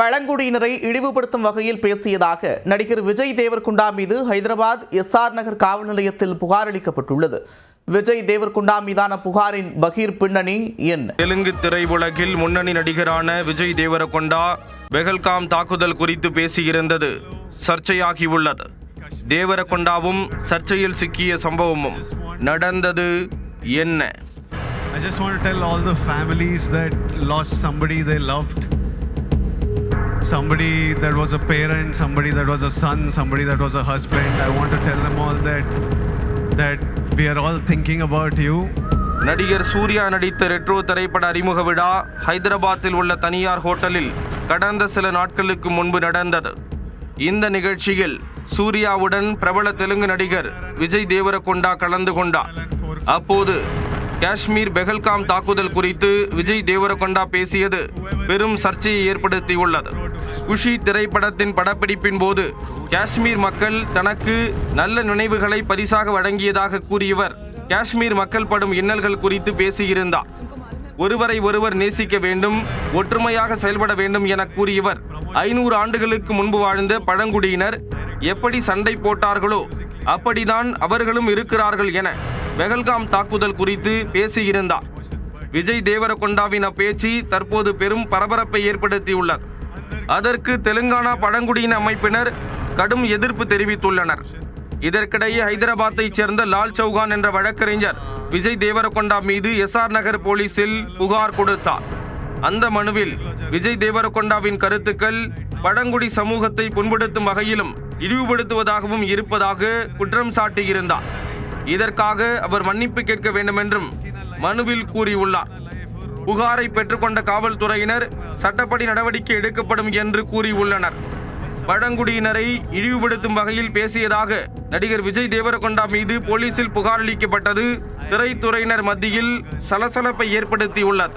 பழங்குடியினரை இழிவுபடுத்தும் வகையில் பேசியதாக நடிகர் விஜய் தேவர்குண்டா மீது ஹைதராபாத் எஸ்ஆர் நகர் காவல் நிலையத்தில் புகார் அளிக்கப்பட்டுள்ளது. விஜய் தேவர்குண்டா மீதான புகாரின் பகீர் பின்னணி என்ன தெலுங்கு திரையுலகில் முன்னணி நடிகரான விஜய் தேவரகொண்டா பெஹல்காம் தாக்குதல் குறித்து பேசியிருந்தது. சர்ச்சையாகியுள்ளது. தேவரகொண்டாவும் சர்ச்சையில் சிக்கிய சம்பவமும் நடந்தது என்ன? I just want to tell all the families that lost somebody they loved, somebody that was a parent, somebody that was a son, somebody that was a husband. I want to tell them all that that we are all thinking about you. நடிகர் சூர்யா நடித்த retro திரைப்பட அறிமுக விழா ஹைதராபாத்தில் உள்ள தனியார் ஹோட்டலில் கடந்த சில நாட்களுக்கு முன்பு நடந்தது இந்த நிகழ்ச்சியில் சூர்யாவுடன் பிரபல தெலுங்கு நடிகர் விஜய் தேவரகொண்டா கலந்து கொண்டார் அப்போது காஷ்மீர் பெஹல்காம் தாக்குதல் குறித்து விஜய் தேவரகொண்டா பேசியது பெரும் சர்ச்சையை ஏற்படுத்தியுள்ளது. குஷி திரைப்படத்தின் படப்பிடிப்பின் போது காஷ்மீர் மக்கள் தனக்கு நல்ல நினைவுகளை பரிசாக வழங்கியதாக கூறியவர். காஷ்மீர் மக்கள் படும் இன்னல்கள் குறித்து பேசியிருந்தார். ஒருவரை ஒருவர் நேசிக்க வேண்டும் ஒற்றுமையாக செயல்பட வேண்டும் என கூறியவர். ஐநூறு ஆண்டுகளுக்கு முன்பு வாழ்ந்த பழங்குடியினர் எப்படி சண்டை போட்டார்களோ அப்படிதான் அவர்களும் இருக்கிறார்கள் என பெகல்காம் தாக்குதல் குறித்து பேசியிருந்தார். விஜய் தேவரகொண்டாவின் அப்பேச்சு தற்போது பெரும் பரபரப்பை ஏற்படுத்தியுள்ளது. அதற்கு தெலுங்கானா பழங்குடியின அமைப்பினர் கடும் எதிர்ப்பு தெரிவித்துள்ளனர். இதற்கிடையே ஹைதராபாத்தைச் சேர்ந்த லால் சௌகான் என்ற வழக்கறிஞர் விஜய் தேவரகொண்டா மீது எஸ்ஆர் நகர் போலீசில் புகார் கொடுத்தார். அந்த மனுவில் விஜய் தேவரகொண்டாவின் கருத்துக்கள் பழங்குடி சமூகத்தை புண்படுத்தும் வகையிலும் இழிவுபடுத்துவதாகவும் இருப்பதாக குற்றம் சாட்டியிருந்தார். இதற்காக அவர் மன்னிப்பு கேட்க வேண்டுமென்றும் மனுவில் கூறியுள்ளார். புகாரை பெற்றுக்கொண்ட காவல்துறையினர் சட்டப்படி நடவடிக்கை எடுக்கப்படும் என்று கூறியுள்ளனர். பழங்குடியினரை இழிவுபடுத்தும் வகையில் பேசியதாக நடிகர் விஜய் தேவரகொண்டா மீது போலீசில் புகார் அளிக்கப்பட்டது திரைத்துறையினர் மத்தியில் சலசலப்பை ஏற்படுத்தியுள்ளது.